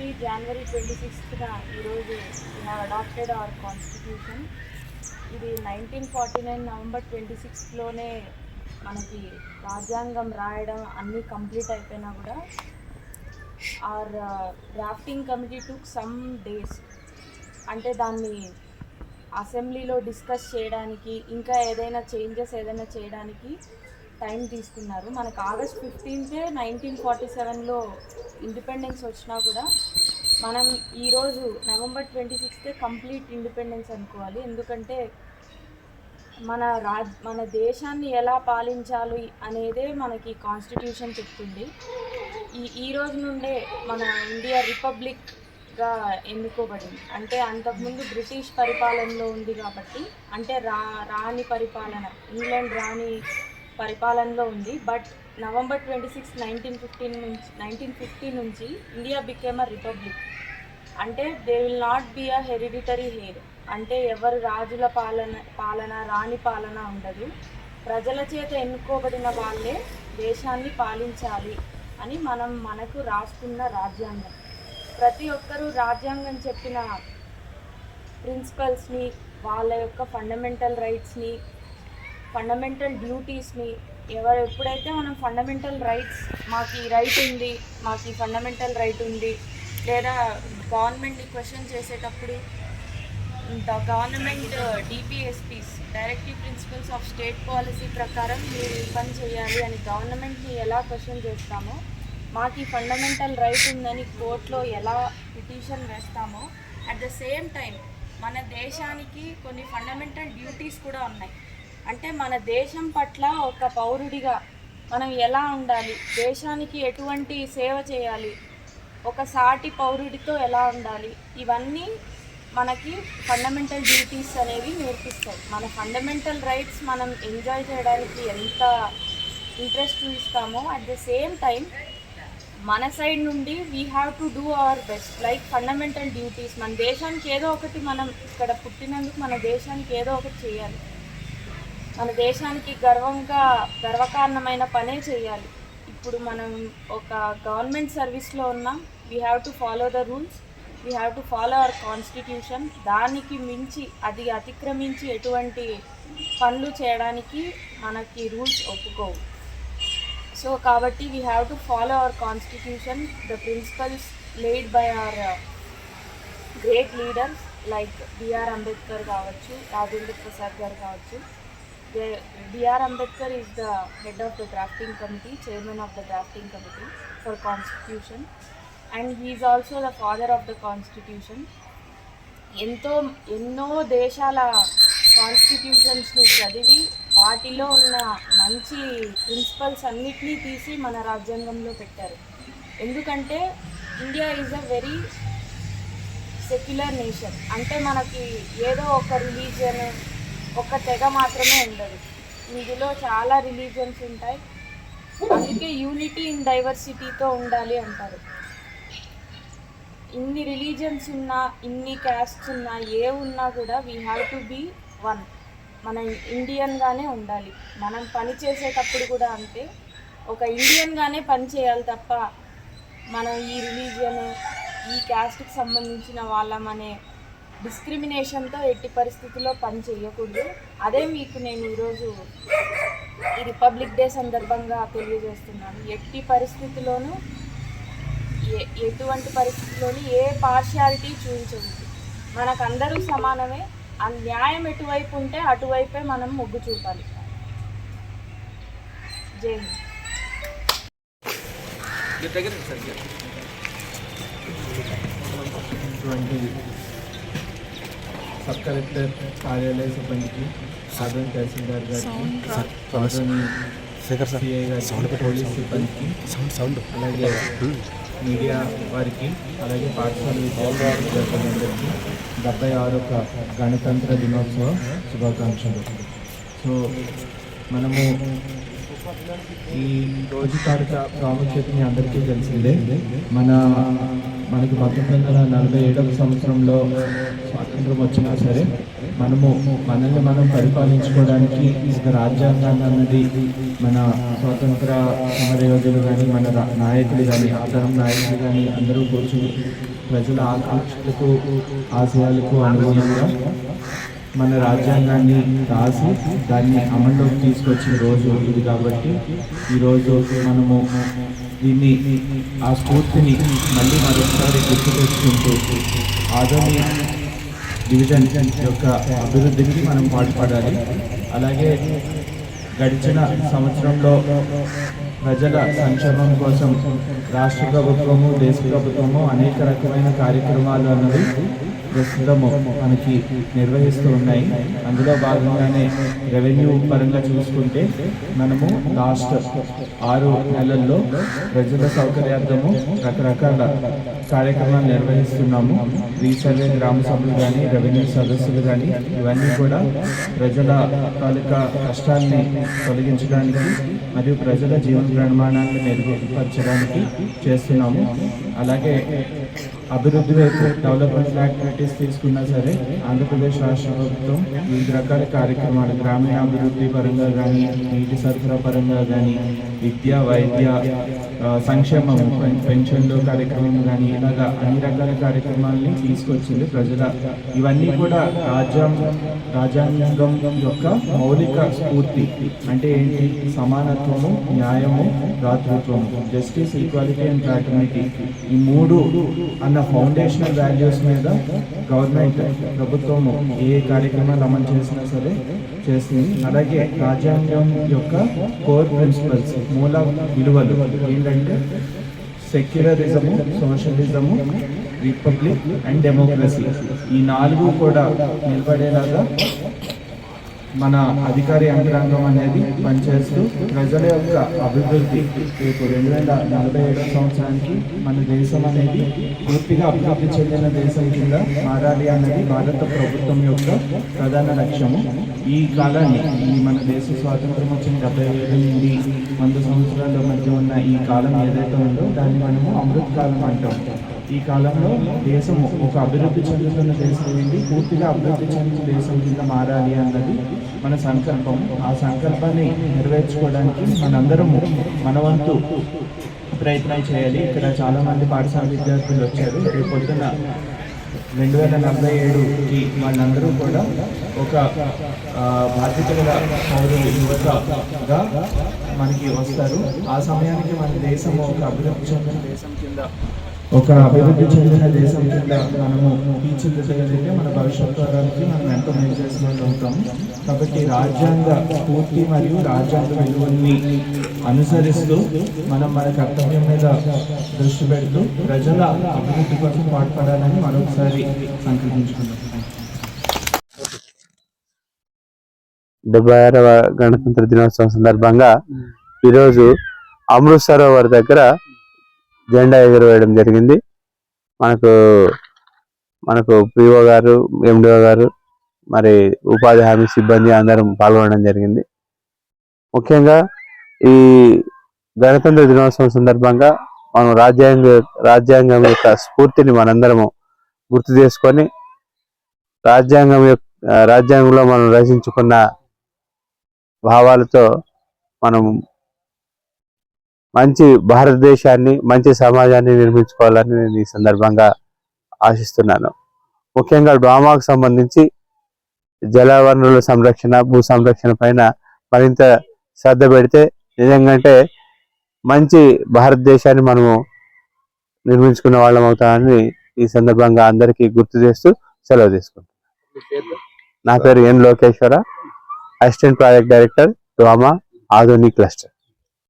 Nineteen fifty జనవరి twenty సిక్స్త్న ఈరోజు నా అడాప్టెడ్ అవర్ కాన్స్టిట్యూషన్ ఇది nineteen forty nine November twenty సిక్స్త్లోనే మనకి రాజ్యాంగం రాయడం అన్నీ కంప్లీట్ అయిపోయినా కూడా our drafting committee took some days అంటే దాన్ని అసెంబ్లీలో డిస్కస్ చేయడానికి ఇంకా ఏదైనా చేంజెస్ ఏదైనా చేయడానికి టైం తీసుకున్నారు. మనకు ఆగస్ట్ ఫిఫ్టీన్తే నైన్టీన్ ఫార్టీ సెవెన్లో ఇండిపెండెన్స్ వచ్చినా కూడా మనం ఈరోజు November twenty sixth complete independence అనుకోవాలి. ఎందుకంటే మన రాజ్ మన దేశాన్ని ఎలా పాలించాలి అనేదే మనకి కాన్స్టిట్యూషన్ చెప్తుంది. ఈ ఈ రోజు నుండే మన ఇండియా రిపబ్లిక్గా ఎన్నుకోబడింది. అంటే అంతకుముందు బ్రిటిష్ పరిపాలనలో ఉంది కాబట్టి అంటే రా రాణి పరిపాలన ఇంగ్లాండ్ రాణి పరిపాలనలో ఉంది. But November twenty six nineteen fifteen నుంచి నైన్టీన్ ఫిఫ్టీ నుంచి ఇండియా బికేమ్ అ రిపబ్లిక్ అంటే they will not be a hereditary heir అంటే ఎవరు రాజుల పాలన పాలన రాణి పాలన ఉండదు. ప్రజల చేత ఎన్నుకోబడిన వాళ్ళే దేశాన్ని పాలించాలి అని మనం మనకు రాసుకున్న రాజ్యాంగం. ప్రతి ఒక్కరూ రాజ్యాంగం చెప్పిన ప్రిన్సిపల్స్ని వాళ్ళ యొక్క ఫండమెంటల్ రైట్స్ని ఫండమెంటల్ డ్యూటీస్ని ఎవరు ఎప్పుడైతే మనం ఫండమెంటల్ రైట్స్ మాకు ఈ రైట్ ఉంది మాకు ఈ ఫండమెంటల్ రైట్ ఉంది లేదా గవర్నమెంట్ని క్వశ్చన్ చేసేటప్పుడు the government DPSPs directive principles of state policy ప్రకారం మీరు పని చేయాలి అని గవర్నమెంట్ని ఎలా క్వశ్చన్ చేస్తామో మాకు ఈ ఫండమెంటల్ రైట్ ఉందని కోర్టులో ఎలా పిటిషన్ వేస్తామో అట్ ద సేమ్ టైం మన దేశానికి కొన్ని ఫండమెంటల్ డ్యూటీస్ కూడా ఉన్నాయి. అంటే మన దేశం పట్ల ఒక పౌరుడిగా మనం ఎలా ఉండాలి? దేశానికి ఎటువంటి సేవ చేయాలి? ఒక సాటి పౌరుడితో ఎలా ఉండాలి? ఇవన్నీ మనకి ఫండమెంటల్ డ్యూటీస్ అనేవి నేర్పిస్తాయి. మన ఫండమెంటల్ రైట్స్ మనం ఎంజాయ్ చేయడానికి ఎంత ఇంట్రెస్ట్ చూపిస్తామో అట్ ద సేమ్ టైం మన సైడ్ నుండి we have to do our best like fundamental duties మన దేశానికి ఏదో ఒకటి మనం ఇక్కడ పుట్టినందుకు మన దేశానికి ఏదో ఒకటి చేయాలి. మన దేశానికి గర్వంగా గర్వకారణమైన పనే చేయాలి. ఇప్పుడు మనం ఒక గవర్నమెంట్ సర్వీస్లో ఉన్నాం. We have to follow the rules we have to follow our constitution దానికి మించి అది అతిక్రమించి ఎటువంటి పనులు చేయడానికి మనకి రూల్స్ ఒప్పుకోవు. సో కాబట్టి we have to follow our constitution the principles laid by our great leaders like BR Ambedkar కావచ్చు రాజేంద్ర ప్రసాద్ గారు కావచ్చు. BR Ambedkar is the head of the drafting committee chairman of the drafting committee for constitution and he is also the father of the constitution ఎంతో ఎన్నో దేశాల కాన్స్టిట్యూషన్స్ని చదివి వాటిలో ఉన్న మంచి ప్రిన్సిపల్స్ అన్నిటినీ తీసి మన రాజ్యాంగంలో పెట్టారు. ఎందుకంటే India is a very secular nation అంటే మనకి ఏదో ఒక రిలీజియన్ ఒక తెగ మాత్రమే ఉండదు. ఇందులో చాలా రిలీజియన్స్ ఉంటాయి. అందుకే యూనిటీ ఇన్ డైవర్సిటీతో ఉండాలి అంటారు. ఇన్ని రిలీజియన్స్ ఉన్నా ఇన్ని క్యాస్ట్స్ ఉన్నా ఏ ఉన్నా కూడా we have to be one మన ఇండియన్గానే ఉండాలి. మనం పని చేసేటప్పుడు కూడా అంటే ఒక ఇండియన్గానే పని చేయాలి తప్ప మనం ఈ రిలీజియన్ ఈ క్యాస్ట్కి సంబంధించిన వాళ్ళమనే డిస్క్రిమినేషన్తో ఎట్టి పరిస్థితుల్లో పని చేయకూడదు. అదే మీకు నేను ఈరోజు ఈ రిపబ్లిక్ డే సందర్భంగా తెలియజేస్తున్నాను. ఎట్టి పరిస్థితుల్లోనూ ఏ ఎటువంటి పరిస్థితుల్లోనూ ఏ పార్షియాలిటీ చూపించవద్దు మనకందరూ సమానమే. ఆ న్యాయం ఎటువైపు ఉంటే అటువైపే మనం మొగ్గు చూపాలి. జై హింద్ మీరు దగ్గర సార్ ఇటువంటి సబ్ కలెక్టర్ కార్యాలయ సిబ్బందికి సాధన తహసీల్దార్ గారికి సాధన శేఖర్ సార్ సిఐ గారికి పోలీస్ సిబ్బందికి సౌండ్ సౌండ్ అలాగే మీడియా వారికి అలాగే పాఠశాల విద్యార్థులందరికీ డెబ్బై ఆరొక గణతంత్ర దినోత్సవ శుభాకాంక్షలు. సో మనము ఈ రోజు తాలూక ప్రాముఖ్యతని అందరికీ తెలిసిందే. మన మనకి పంతొమ్మిది వందల నలభై ఏడవ సంవత్సరంలో స్వాతంత్రం వచ్చినా సరే మనము మనల్ని మనం పరిపాలించుకోవడానికి ఒక రాజ్యాంగాన్ని అన్నది మన స్వాతంత్ర సమరయోధులు కానీ మన నాయకులు కానీ ఆధారం నాయకులు కానీ అందరూ కూర్చుని ప్రజల ఆకాంక్షలకు ఆశయాలకు అనుగుణంగా మన రాజ్యాంగాన్ని రాసి దాన్ని అమల్లోకి తీసుకొచ్చిన రోజు ఇది కాబట్టి ఈరోజు మనము దీన్ని ఆ స్ఫూర్తిని మళ్ళీ మరొకసారి గుర్తు తెచ్చుకుంటూ ఆదోని డివిజన్ యొక్క అభివృద్ధికి మనం పాటుపడాలి. అలాగే గడిచిన సంవత్సరంలో ప్రజల సంక్షేమం కోసం రాష్ట్ర ప్రభుత్వము దేశ ప్రభుత్వము అనేక రకమైన కార్యక్రమాలు అన్నవి ప్రస్తుతము మనకి నిర్వహిస్తూ ఉన్నాయి. అందులో భాగంగానే రెవెన్యూ పరంగా చూసుకుంటే మనము లాస్ట్ ఆరు నెలల్లో ప్రజల సౌకర్యార్థము రకరకాల కార్యక్రమాలు నిర్వహిస్తున్నాము. రీసర్వే గ్రామ సభలు కానీ రెవెన్యూ సదస్సులు కానీ ఇవన్నీ కూడా ప్రజల తాలూకా కష్టాన్ని తొలగించడానికి మరియు ప్రజల జీవన ప్రమాణాన్ని మెరుగుపరచడానికి చేస్తున్నాము. అలాగే అభివృద్ధి వైపు డెవలప్మెంట్ యాక్టివిటీస్ తీసుకున్నా సరే ఆంధ్రప్రదేశ్ రాష్ట్ర ప్రభుత్వం వివిధ రకాల కార్యక్రమాలు గ్రామీణ అభివృద్ధి పరంగా కానీ నీటి సరఫరా పరంగా కానీ విద్య వైద్య సంక్షేమం పెన్- పెన్షన్లు కార్యక్రమం కానీ ఇలాగా అన్ని రకాల కార్యక్రమాలని తీసుకొచ్చింది ప్రజల. ఇవన్నీ కూడా రాజ్యాంగం రాజ్యాంగం యొక్క మౌలిక స్ఫూర్తి. అంటే ఏంటి? సమానత్వము న్యాయము రాతృత్వము జస్టిస్ ఈక్వాలిటీ అండ్ ఫ్రాటర్నిటీ ఈ మూడు అన్న ఫౌండేషనల్ వాల్యూస్ మీద గవర్నమెంట్ ప్రభుత్వము ఏ కార్యక్రమాలు అమలు చేసినా సరే చేస్తుంది. అలాగే రాజ్యాంగం యొక్క కోర్ ప్రిన్సిపల్స్ మూల విలువలు. ఏంటంటే సెక్యులరిజము సోషలిజము రిపబ్లిక్ అండ్ డెమోక్రసీ ఈ నాలుగు కూడా నిలబడేలాగా మన అధికార యంత్రాంగం అనేది పనిచేస్తూ ప్రజల యొక్క అభివృద్ధి రేపు రెండు వేల నలభై ఏడవ సంవత్సరానికి మన దేశం అనేది పూర్తిగా అభివృద్ధి చెందిన దేశం కింద మారాలి అన్నది భారత ప్రభుత్వం యొక్క ప్రధాన లక్ష్యము. ఈ కాలాన్ని ఈ మన దేశ స్వాతంత్రం వచ్చిన డెబ్బై ఏడు నుండి వంద సంవత్సరాల మధ్య ఉన్న ఈ కాలం ఏదైతే ఉందో దాన్ని మనము అమృత్ కాలం అంటాం. ఈ కాలంలో దేశము ఒక అభివృద్ధి చెందుతున్న దేశం ఏంటి? పూర్తిగా అభివృద్ధి చెందిన దేశం కింద మారాలి అన్నది మన సంకల్పం. ఆ సంకల్పాన్ని నెరవేర్చుకోవడానికి మనందరము మనవంతు ప్రయత్నం చేయాలి. ఇక్కడ చాలామంది పాఠశాల విద్యార్థులు వచ్చారు. రేపు పొద్దున రెండు వేల నలభై ఏడుకి వాళ్ళందరూ కూడా ఒక ఆ, పౌరులు యువతగా మనకి వస్తారు. ఆ సమయానికి మన దేశం ఒక అభివృద్ధి చెందిన దేశం కింద ఒక అభివృద్ధి చెందిన దేశం కింద మనము తీర్చిదిద్దగలిగితే మన భవిష్యత్ తరానికి మనం ఎంతో మేలు చేసిన వాళ్ళు అవుతాము కాబట్టి రాజ్యాంగ స్ఫూర్తి మరియు రాజ్యాంగ విలువల్ని అనుసరిస్తూ మనం మన కర్తవ్యం మీద దృష్టి పెడుతూ ప్రజల అభివృద్ధి కోసం పాటుపడాలని మరొకసారి సంకల్పించుకుంటున్నాం డెబ్బై ఆరవ గణతంత్ర దినోత్సవం సందర్భంగా ఈరోజు అమృత్ సరోవర్ దగ్గర జెండా ఎగురవేయడం జరిగింది. మనకు మనకు పిఓ గారు ఎండిఓ గారు మరి ఉపాధి హామీ సిబ్బంది అందరం పాల్గొనడం జరిగింది. ముఖ్యంగా ఈ గణతంత్ర దినోత్సవం సందర్భంగా మనం రాజ్యాంగ రాజ్యాంగం యొక్క స్ఫూర్తిని మనందరము గుర్తు చేసుకొని రాజ్యాంగం యొక్క రాజ్యాంగంలో మనం రచించుకున్న భావాలతో మనం మంచి భారతదేశాన్ని మంచి సమాజాన్ని నిర్మించుకోవాలని నేను ఈ సందర్భంగా ఆశిస్తున్నాను. ముఖ్యంగా డ్రామాకు సంబంధించి జల వనరుల సంరక్షణ భూ సంరక్షణ పైన మరింత శ్రద్ధ పెడితే నిజంగా మంచి భారతదేశాన్ని మనము నిర్మించుకున్న వాళ్ళం అవుతామని ఈ సందర్భంగా అందరికీ గుర్తు చేస్తూ సెలవు తీసుకుంటాం నా పేరు N Lokeshwara assistant project director drama Adhunik cluster.